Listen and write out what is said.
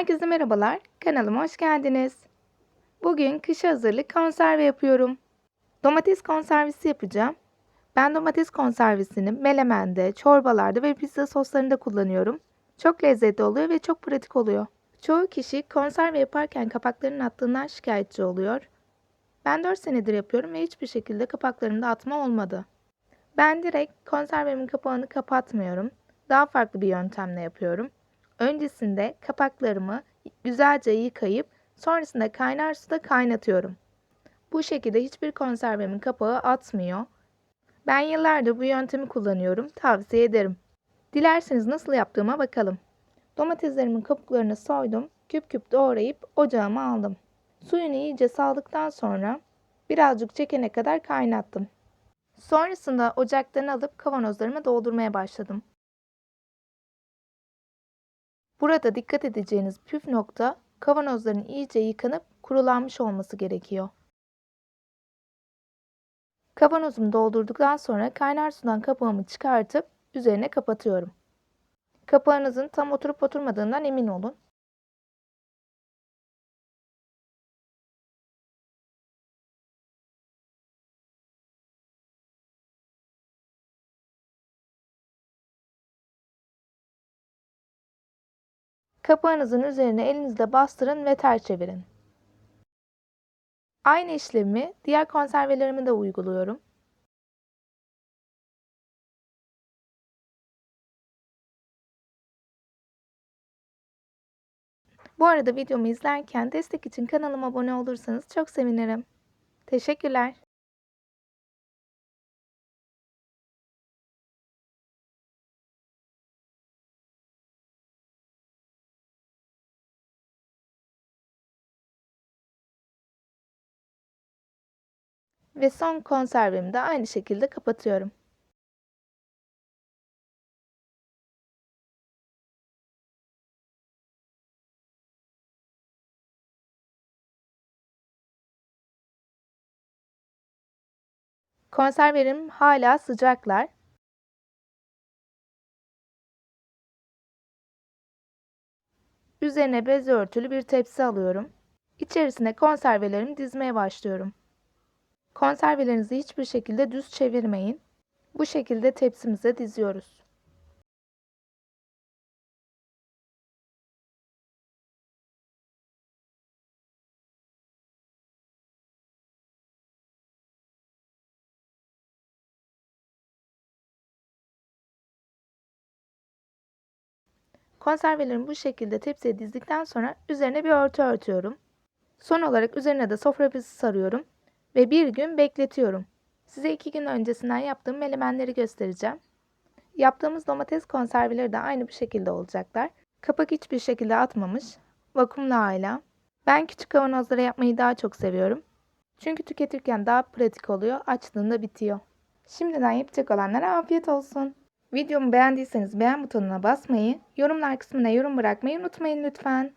Herkese merhabalar, kanalıma hoş geldiniz. Bugün kışa hazırlık konserve yapıyorum. Domates konservesi yapacağım. Ben domates konservesini melemende, çorbalarda ve pizza soslarında kullanıyorum. Çok lezzetli oluyor ve çok pratik oluyor. Çoğu kişi konserve yaparken kapaklarının attığından şikayetçi oluyor. Ben 4 senedir yapıyorum ve hiçbir şekilde kapaklarında atma olmadı. Ben direkt konservemin kapağını kapatmıyorum. Daha farklı bir yöntemle yapıyorum. Öncesinde kapaklarımı güzelce yıkayıp sonrasında kaynar suda kaynatıyorum. Bu şekilde hiçbir konservemin kapağı atmıyor. Ben yıllardır bu yöntemi kullanıyorum. Tavsiye ederim. Dilerseniz nasıl yaptığıma bakalım. Domateslerimin kabuklarını soydum. Küp küp doğrayıp ocağıma aldım. Suyunu iyice saldıktan sonra birazcık çekene kadar kaynattım. Sonrasında ocaktan alıp kavanozlarıma doldurmaya başladım. Burada dikkat edeceğiniz püf nokta kavanozların iyice yıkanıp kurulanmış olması gerekiyor. Kavanozumu doldurduktan sonra kaynar sudan kapağımı çıkartıp üzerine kapatıyorum. Kapağınızın tam oturup oturmadığından emin olun. Kapağınızın üzerine elinizle bastırın ve ters çevirin. Aynı işlemi diğer konservelerime de uyguluyorum. Bu arada videomu izlerken destek için kanalıma abone olursanız çok sevinirim. Teşekkürler. Ve son konservemi de aynı şekilde kapatıyorum. Konservelerim hala sıcaklar. Üzerine bez örtülü bir tepsi alıyorum. İçerisine konservelerimi dizmeye başlıyorum. Konservelerinizi hiçbir şekilde düz çevirmeyin. Bu şekilde tepsimize diziyoruz. Konservelerimi bu şekilde tepsiye dizdikten sonra üzerine bir örtü örtüyorum. Son olarak üzerine de sofra bezi sarıyorum ve bir gün bekletiyorum. Size iki gün öncesinden yaptığım menemenleri göstereceğim. Yaptığımız domates konserveleri de aynı bu şekilde olacaklar. Kapak hiçbir şekilde atmamış. Vakumlu hala. Ben küçük kavanozlara yapmayı daha çok seviyorum. Çünkü tüketirken daha pratik oluyor. Açtığında bitiyor. Şimdiden yapacak olanlara afiyet olsun. Videomu beğendiyseniz beğen butonuna basmayı, yorumlar kısmına yorum bırakmayı unutmayın lütfen.